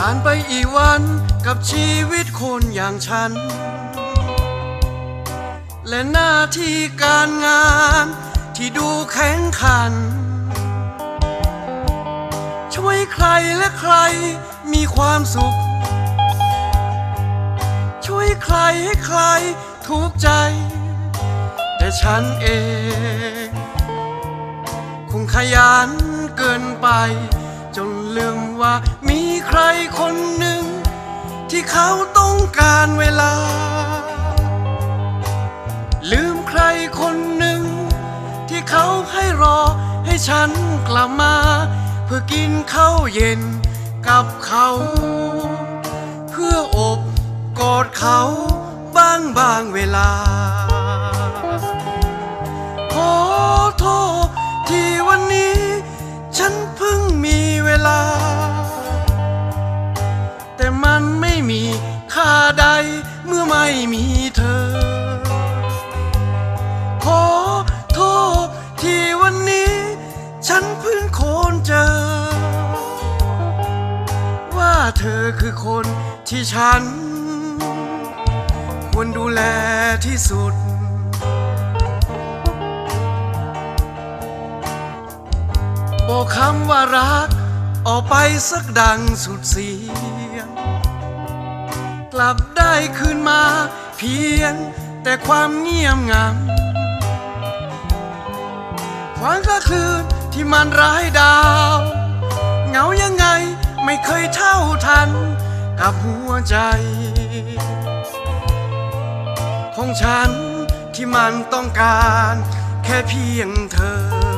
ผ่านไปอีกวันกับชีวิตคนอย่างฉัน และหน้าที่การงานที่ดูแข็งขัน ช่วยใครและใครมีความสุข ช่วยใครให้ใครทุกข์ใจ แต่ฉันเอง คงขยันเกินไป ลืมว่า มีใครคนหนึ่ง ที่เขาต้องการเวลา ลืมใครคนหนึ่ง ที่เขาให้รอให้ฉันกลับมา เพื่อกินข้าวเย็นกับเขา เพื่ออบกอดเขาบ้างบางเวลา เธอคือคนที่ฉัน ควรดูแลที่สุด บอกคำว่ารัก ออกไปสักดังสุดเสียง กลับได้คืนมาเพียง แต่ความเงียบงันฝันก็คืนที่มันร้ายดาว เหงายังไง ไม่เคยเท่าทันกับหัวใจ ของฉันที่มันต้องการแค่เพียงเธอ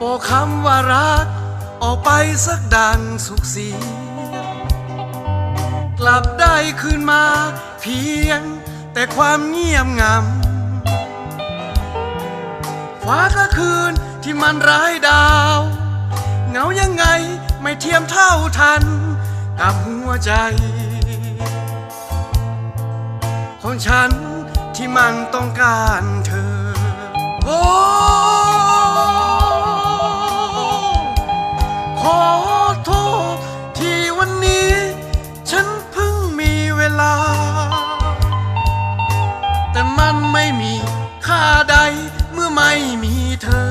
บอกคำว่ารัก ออกไปสักดังสุขเสียกลับได้คืนมาเพียงแต่ความเงียบงำฟ้าก็คืนที่มันร้ายดาว เงายังไงไม่เทียมเท่าทัน กับหัวใจ ของฉันที่มันต้องการเธอ โอ้ แต่มันไม่มีค่าใดเมื่อไม่มีเธอ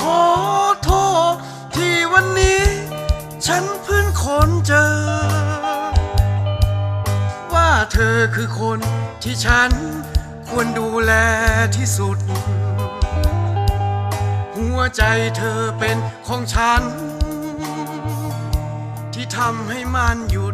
ขอโทษที่วันนี้ ฉันเพิ่งค้นเจอ ว่าเธอคือคนที่ฉันควรดูแลที่สุด หัวใจเธอเป็นของฉัน ที่ทำให้มันหยุด